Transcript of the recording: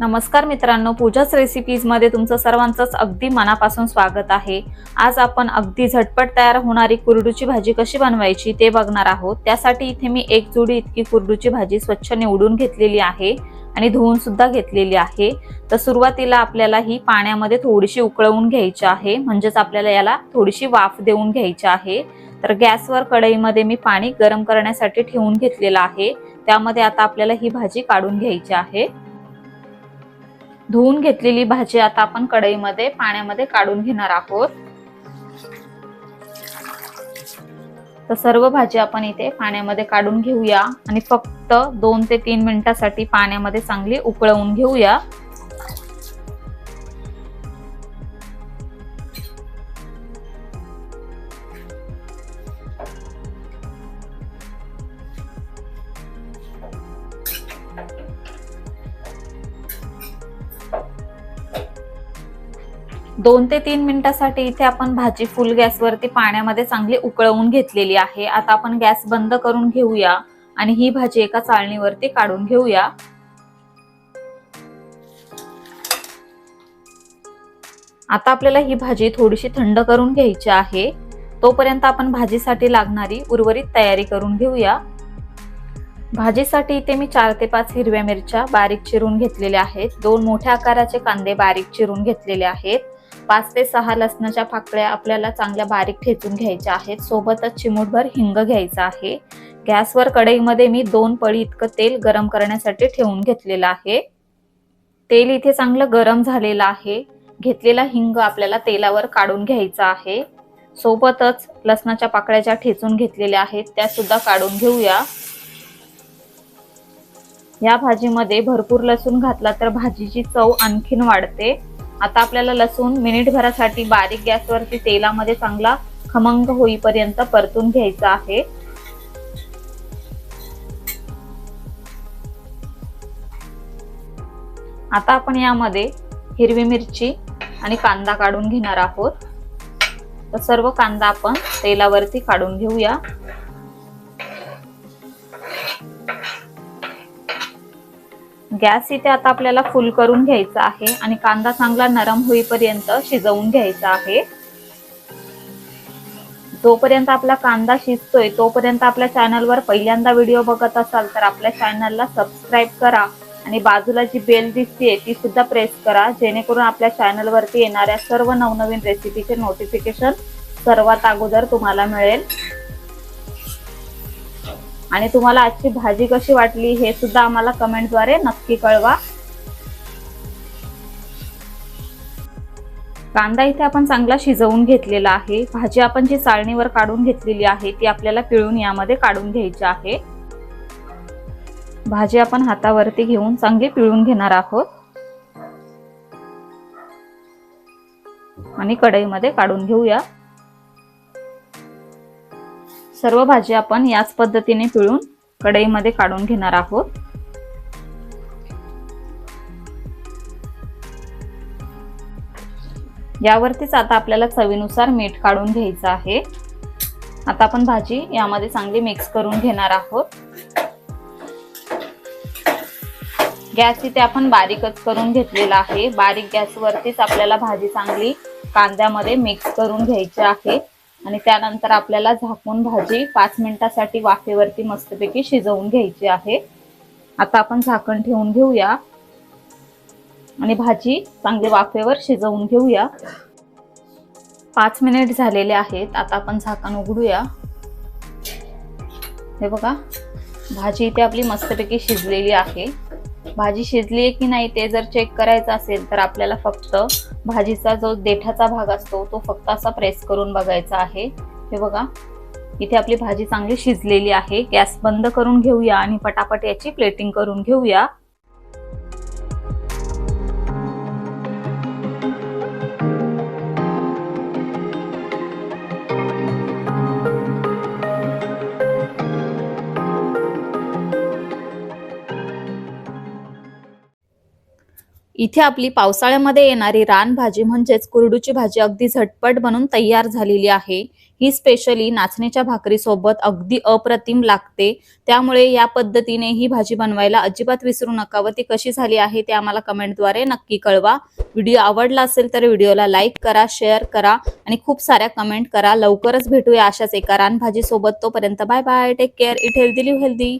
नमस्कार मित्रांनो पूजाच रेसिपीजमध्ये तुमचं सर्वांचंच अगदी मनापासून स्वागत आहे. आज आपण अगदी झटपट तयार होणारी कुरडूची भाजी कशी बनवायची ते बघणार आहोत. त्यासाठी इथे मी एक जोडी इतकी कुरडूची भाजी स्वच्छ निवडून घेतलेली आहे आणि धुवून सुद्धा घेतलेली आहे. तर सुरुवातीला आपल्याला ही पाण्यामध्ये थोडीशी उकळवून घ्यायची आहे म्हणजेच आपल्याला याला थोडीशी वाफ देऊन घ्यायची आहे. तर गॅसवर कढईमध्ये मी पाणी गरम करण्यासाठी ठेवून घेतलेलं आहे. त्यामध्ये आता आपल्याला ही भाजी काढून घ्यायची आहे. धुवून घेतलेली भाजी आता आपण कढईमध्ये पाण्यामध्ये काढून घेणार आहोत. तर सर्व भाजी आपण इथे पाण्यामध्ये काढून घेऊया आणि फक्त दोन ते तीन मिनिटासाठी पाण्यामध्ये चांगली उकळवून घेऊया. दोन ते तीन मिनिटासाठी इथे आपण भाजी फुल गॅसवरती पाण्यामध्ये चांगली उकळवून घेतलेली आहे. आता आपण गॅस बंद करून घेऊया आणि ही भाजी एका चाळणीवरती काढून घेऊया. आता आपल्याला ही भाजी थोडीशी थंड करून घ्यायची आहे. तोपर्यंत आपण भाजीसाठी लागणारी उर्वरित तयारी करून घेऊया. भाजीसाठी इथे मी चार ते पाच हिरव्या मिरच्या बारीक चिरून घेतलेल्या आहेत. दोन मोठ्या आकाराचे कांदे बारीक चिरून घेतलेले आहेत. पाच ते सहा लसणाच्या पाकळ्या आपल्याला चांगल्या बारीक ठेचून घ्यायच्या आहेत. सोबतच चिमूटभर हिंग घ्यायचा आहे. गॅसवर कढईमध्ये मी दोन पळी इतकं तेल गरम करण्यासाठी ठेवून घेतलेलं आहे. तेल इथे चांगलं गरम झालेलं आहे. घेतलेला हिंग आपल्याला तेलावर काढून घ्यायचा आहे. सोबतच लसणाच्या पाकळ्या ज्या ठेचून घेतलेल्या आहेत त्या सुद्धा काढून घेऊया. या भाजीमध्ये भरपूर लसूण घातला तर भाजीची चव आणखीन वाढते. आता आपल्याला लसूण मिनिटभरासाठी बारीक गॅसवरती तेलामध्ये चांगला खमंग होईपर्यंत परतून घ्यायचा आहे. आता आपण यामध्ये हिरवी मिरची आणि कांदा काढून घेणार आहोत. तर सर्व कांदा आपण तेलावरती काढून घेऊया. गॅस इथे आता आपल्याला फुल करून घ्यायचा आहे आणि कांदा चांगला नरम होईपर्यंत शिजवून घ्यायचा आहे. जोपर्यंत आपला कांदा शिजतोय तोपर्यंत आपल्या चॅनलवर पहिल्यांदा व्हिडिओ बघत असाल तर आपल्या चॅनलला सबस्क्राईब करा आणि बाजूला जी बेल दिसते ती सुद्धा प्रेस करा जेणेकरून आपल्या चॅनलवरती येणाऱ्या सर्व नवनवीन रेसिपीचे नोटिफिकेशन सर्वात अगोदर तुम्हाला मिळेल. आणि तुम्हाला आजची भाजी कशी वाटली हे सुद्धा आम्हाला कमेंटद्वारे नक्की कळवा. कांदा इथे आपण चांगला शिजवून घेतलेला आहे. भाजी आपण जी चाळणीवर काढून घेतलेली आहे ती आपल्याला पिळून यामध्ये काढून घ्यायची आहे. भाजी आपण हातावरती घेऊन चांगली पिळून घेणार आहोत. आणि कढईमध्ये काढून घेऊया. सर्व भाजी आपण याच पद्धतीने पिळून कढईमध्ये काढून घेणार आहोत. यावरतीच आता आपल्याला चवीनुसार मीठ काढून घ्यायचं आहे. आता आपण भाजी यामध्ये चांगली मिक्स करून घेणार आहोत. गॅस इथे आपण बारीकच करून घेतलेला आहे. बारीक गॅसवरतीच आपल्याला भाजी चांगली कांद्यामध्ये मिक्स करून घ्यायची आहे. आणि त्यानंतर आपल्याला झाकून भाजी पाच मिनिटासाठी वाफेवरती मस्तपैकी शिजवून घ्यायची आहे. आता आपण झाकण ठेवून घेऊया. आणि भाजी चांगली वाफेवर शिजवून घेऊया. पाच मिनिट झालेले आहेत. आता आपण झाकण उघडूया. हे बघा भाजी इथे आपली मस्तपैकी शिजलेली आहे. भाजी शिजली आहे की नाही ते जर चेक करायचं असेल तर आपल्याला फक्त भाजीचा जो देठाचा भाग असतो तो फक्त असा प्रेस करून बघायचा आहे. हे बघा इथे आपली भाजी चांगली शिजलेली आहे. गॅस बंद करून घेऊया आणि पटापट याची प्लेटिंग करून घेऊया. इथे आपली पावसाळ्यामध्ये येणारी रानभाजी म्हणजेच कुरडूची भाजी अगदी झटपट बनून तयार झालेली आहे. ही स्पेशली नाचणीच्या भाकरीसोबत अगदी अप्रतिम लागते. त्यामुळे या पद्धतीने ही भाजी बनवायला अजिबात विसरू नका व ती कशी झाली आहे ते आम्हाला कमेंटद्वारे नक्की कळवा. व्हिडिओ आवडला असेल तर व्हिडिओला लाईक करा शेअर करा आणि खूप साऱ्या कमेंट करा. लवकरच भेटूया अशाच एका रानभाजीसोबत तोपर्यंत bye bye. Take care. Eat healthy live healthy.